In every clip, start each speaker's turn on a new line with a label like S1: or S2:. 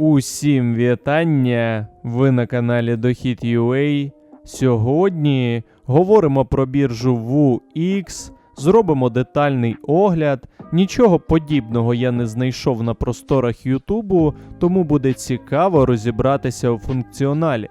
S1: Усім вітання! Ви на каналі Дохід.ua. Сьогодні говоримо про біржу WooX, зробимо детальний огляд. Нічого подібного я не знайшов на просторах Ютубу, тому буде цікаво розібратися у функціоналі.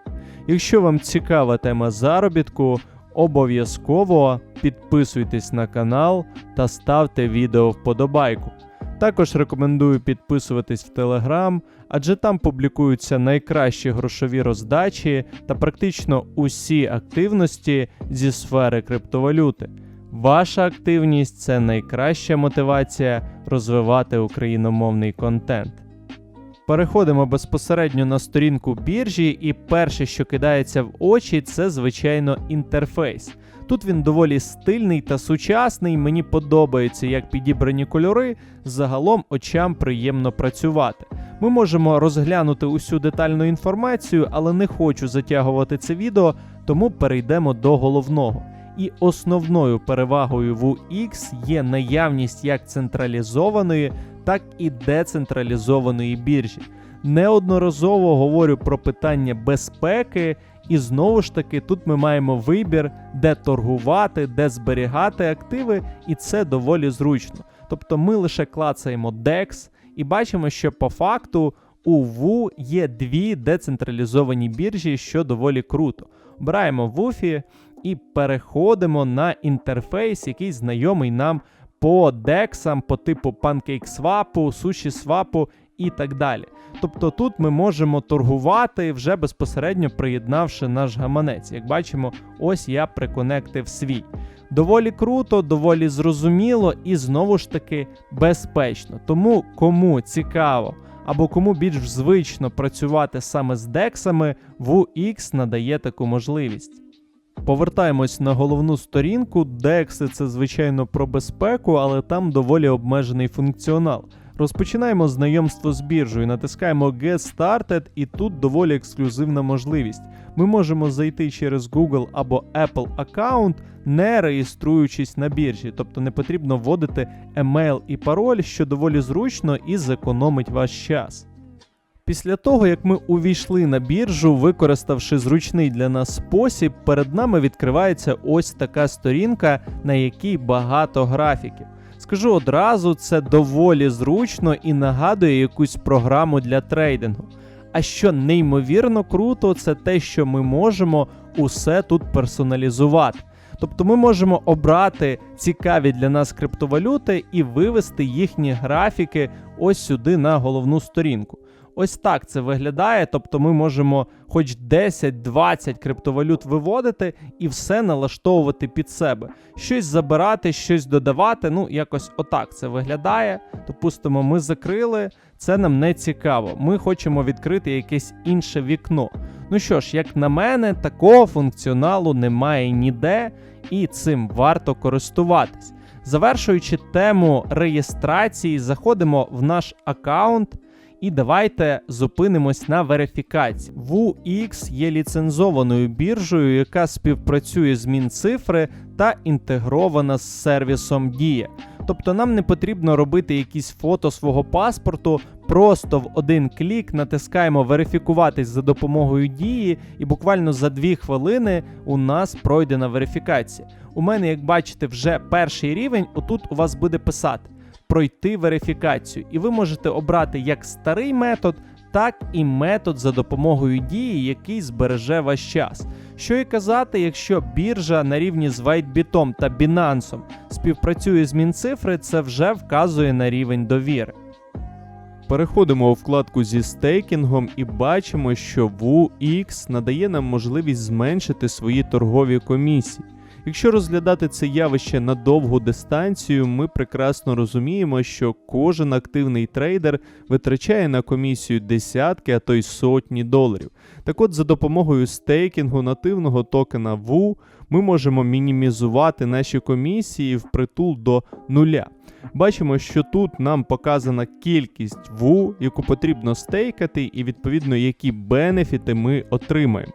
S1: Якщо вам цікава тема заробітку, обов'язково підписуйтесь на канал та ставте відео вподобайку. Також рекомендую підписуватись в Телеграм, адже там публікуються найкращі грошові роздачі та практично усі активності зі сфери криптовалюти. Ваша активність це найкраща мотивація розвивати україномовний контент. Переходимо безпосередньо на сторінку біржі, і перше, що кидається в очі, це звичайно інтерфейс. Тут він доволі стильний та сучасний. Мені подобається, як підібрані кольори. Загалом очам приємно працювати. Ми можемо розглянути усю детальну інформацію, але не хочу затягувати це відео, тому перейдемо до головного. І основною перевагою WooX є наявність як централізованої, так і децентралізованої біржі. Неодноразово говорю про питання безпеки, і знову ж таки тут ми маємо вибір, де торгувати, де зберігати активи, і це доволі зручно. Тобто ми лише клацаємо DEX і бачимо, що по факту у WU є дві децентралізовані біржі, що доволі круто. Обираємо WUFI і переходимо на інтерфейс, який знайомий нам по дексам, по типу PancakeSwap, SushiSwap і так далі. Тобто тут ми можемо торгувати вже безпосередньо приєднавши наш гаманець. Як бачимо, ось я приконектив свій. Доволі круто, доволі зрозуміло і знову ж таки безпечно. Тому кому цікаво або кому більш звично працювати саме з дексами, WooX надає таку можливість. Повертаємось на головну сторінку. Декси це звичайно про безпеку, але там доволі обмежений функціонал. Розпочинаємо знайомство з біржею, натискаємо Get Started, і тут доволі ексклюзивна можливість. Ми можемо зайти через Google або Apple аккаунт, не реєструючись на біржі, тобто не потрібно вводити емейл і пароль, що доволі зручно і зекономить ваш час. Після того, як ми увійшли на біржу, використавши зручний для нас спосіб, перед нами відкривається ось така сторінка, на якій багато графіків. Скажу одразу, це доволі зручно і нагадує якусь програму для трейдингу. А що неймовірно круто, це те, що ми можемо усе тут персоналізувати. Тобто ми можемо обрати цікаві для нас криптовалюти і вивести їхні графіки ось сюди на головну сторінку. Ось так це виглядає. Тобто ми можемо хоч 10-20 криптовалют виводити і все налаштовувати під себе. Щось забирати, щось додавати. Ну, якось отак це виглядає. Допустимо, ми закрили, це нам не цікаво. Ми хочемо відкрити якесь інше вікно. Ну що ж, як на мене, такого функціоналу немає ніде, і цим варто користуватись. Завершуючи тему реєстрації, заходимо в наш аккаунт. І давайте зупинимось на верифікації. WooX є ліцензованою біржею, яка співпрацює з Мінцифри та інтегрована з сервісом Дія. Тобто нам не потрібно робити якісь фото свого паспорту, просто в один клік натискаємо верифікуватись за допомогою дії, і буквально за дві хвилини у нас пройдена верифікація. У мене, як бачите, вже перший рівень, отут у вас буде писати пройти верифікацію, і ви можете обрати як старий метод, так і метод за допомогою дії, який збереже ваш час. Що і казати, якщо біржа на рівні з WhiteBit та Binance співпрацює з Мінцифри, це вже вказує на рівень довіри. Переходимо у вкладку зі стейкінгом і бачимо, що WooX надає нам можливість зменшити свої торгові комісії. Якщо розглядати це явище на довгу дистанцію, ми прекрасно розуміємо, що кожен активний трейдер витрачає на комісію десятки, а то й сотні доларів. Так от, за допомогою стейкінгу нативного токена WU ми можемо мінімізувати наші комісії впритул до нуля. Бачимо, що тут нам показана кількість WU, яку потрібно стейкати, і відповідно які бенефіти ми отримаємо.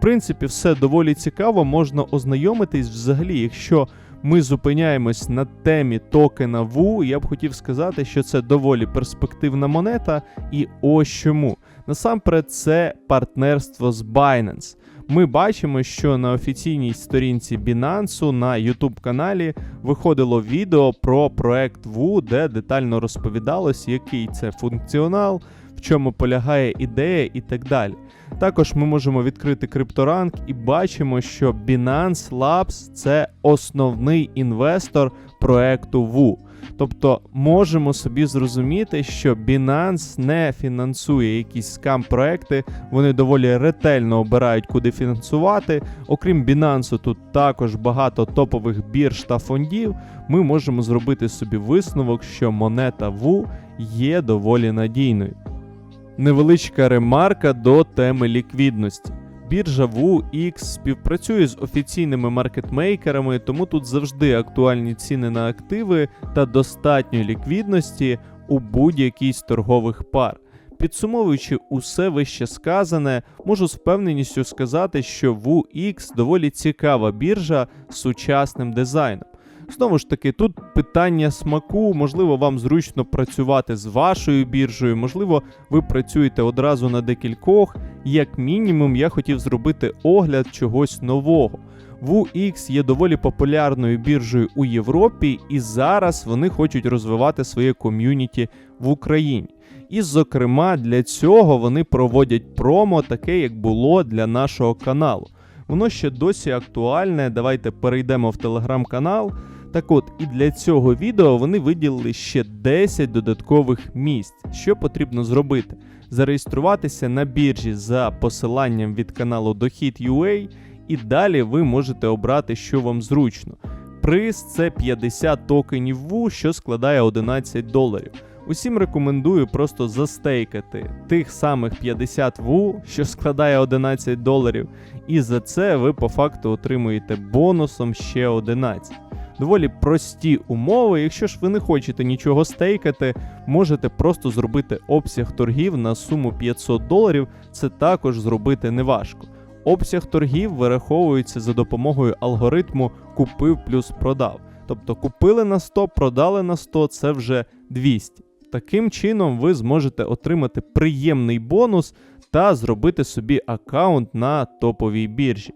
S1: Принципі, все доволі цікаво, можна ознайомитись взагалі, якщо ми зупиняємось на темі токена VU, я б хотів сказати, що це доволі перспективна монета, і ось чому. Насамперед, це партнерство з Binance. Ми бачимо, що на офіційній сторінці Binance на YouTube каналі виходило відео про проект VU, де детально розповідалось, який це функціонал, в чому полягає ідея і так далі. Також ми можемо відкрити крипторанк і бачимо, що Binance Labs це основний інвестор проекту VU. Тобто можемо собі зрозуміти, що Binance не фінансує якісь скам-проекти, вони доволі ретельно обирають, куди фінансувати. Окрім Binance, тут також багато топових бірж та фондів. Ми можемо зробити собі висновок, що монета VU є доволі надійною. Невеличка ремарка до теми ліквідності. Біржа WooX співпрацює з офіційними маркетмейкерами, тому тут завжди актуальні ціни на активи та достатньо ліквідності у будь-якій з торгових пар. Підсумовуючи усе вище сказане, можу з впевненістю сказати, що WooX доволі цікава біржа з сучасним дизайном. Знову ж таки, тут питання смаку, можливо, вам зручно працювати з вашою біржею, можливо, ви працюєте одразу на декількох. Як мінімум, я хотів зробити огляд чогось нового. WooX є доволі популярною біржею у Європі, і зараз вони хочуть розвивати своє ком'юніті в Україні. І, зокрема, для цього вони проводять промо, таке як було для нашого каналу. Воно ще досі актуальне. Давайте перейдемо в телеграм-канал. Так от, і для цього відео вони виділили ще 10 додаткових місць. Що потрібно зробити? Зареєструватися на біржі за посиланням від каналу Дохід.ua і далі ви можете обрати, що вам зручно. Приз це 50 токенів VU, що складає 11 доларів. Усім рекомендую просто застейкати тих самих 50 VU, що складає 11 доларів, і за це ви по факту отримуєте бонусом ще 11. Доволі прості умови. Якщо ж ви не хочете нічого стейкати, можете просто зробити обсяг торгів на суму 500 доларів. Це також зробити неважко. Обсяг торгів вираховується за допомогою алгоритму купив плюс продав. Тобто купили на 100, продали на 100, це вже 200. Таким чином ви зможете отримати приємний бонус та зробити собі аккаунт на топовій біржі.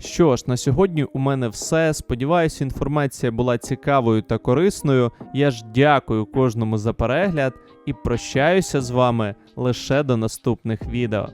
S1: Що ж, на сьогодні у мене все. Сподіваюся, інформація була цікавою та корисною. Я ж дякую кожному за перегляд і прощаюся з вами лише до наступних відео.